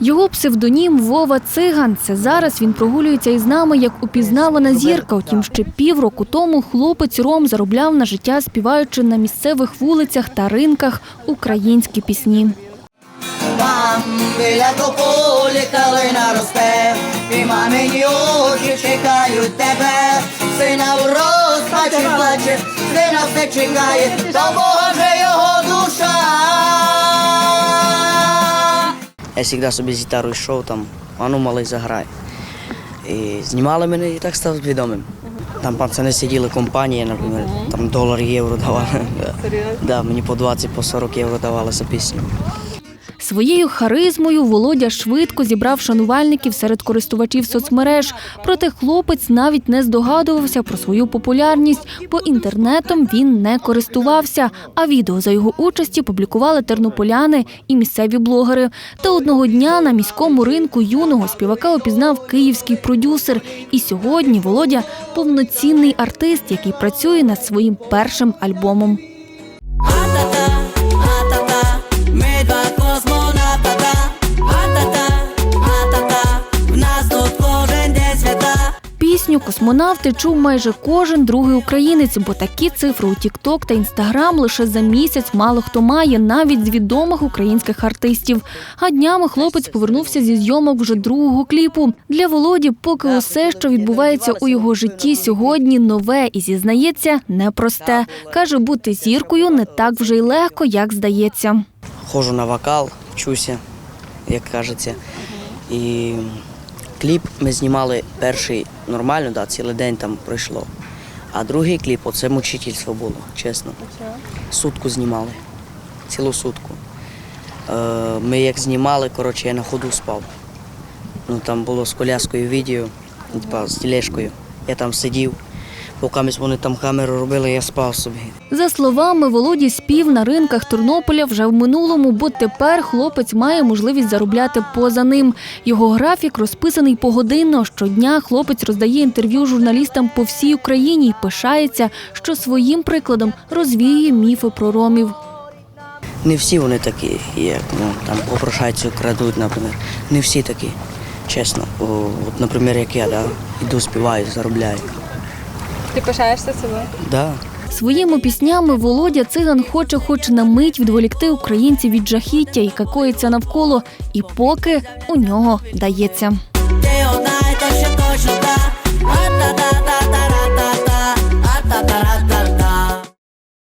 Його псевдонім Вова Циган. Це зараз він прогулюється із нами як упізнавана зірка. Утім, ще півроку тому хлопець Ром заробляв на життя, співаючи на місцевих вулицях та ринках українські пісні. Там біля тополі калина росте, і мамині очі чекають тебе. Сина в розпачі плаче, сина все чекає, то Бога вже його душа. Я завжди собі з гітарою йшов там, а ну малий заграй. І знімали мене і так став відомим. Там пацани сиділи компанії, наприклад, там долар євро давали. Серйозно? Да, мені по 20 по 40 євро давали за пісню. Своєю харизмою Володя швидко зібрав шанувальників серед користувачів соцмереж. Проте хлопець навіть не здогадувався про свою популярність, бо інтернетом він не користувався. А відео за його участі публікували тернополяни і місцеві блогери. Та одного дня на міському ринку юного співака опізнав київський продюсер. І сьогодні Володя повноцінний артист, який працює над своїм першим альбомом. Космонавти чув майже кожен другий українець, бо такі цифри у TikTok та Instagram лише за місяць мало хто має, навіть з відомих українських артистів. А днями хлопець повернувся зі зйомок вже другого кліпу. Для Володі, поки усе, що відбувається у його житті сьогодні, нове і зізнається, непросте. каже, бути зіркою не так вже й легко, як здається. Ходжу на вокал, вчуся, як кажеться. І кліп ми знімали перший нормально, да, цілий день там пройшло. А другий кліп оце мучительство було, чесно. Сутку знімали, цілу сутку. Е, ми як знімали, коротше, я на ходу спав. Ну там було з коляскою відео, з тележкою. Я там сидів, поки вони там камеру робили, я спав собі. За словами Володі, спів на ринках Тернополя вже в минулому, бо тепер хлопець має можливість заробляти поза ним. Його графік розписаний погодинно. Щодня хлопець роздає інтерв'ю журналістам по всій Україні і пишається, що своїм прикладом розвіює міфи про ромів. Не всі вони такі, як ну, там попрошайцю крадуть, наприклад. Не всі такі, чесно. О, от, наприклад, як я, да, іду, співаю, заробляю. Ти пишаєшся собою? Да. Своїми піснями Володя Циган хоче хоч на мить відволікти українців від жахіття, яке коїться навколо, і поки у нього дається. Ти одна, й то ще точно так.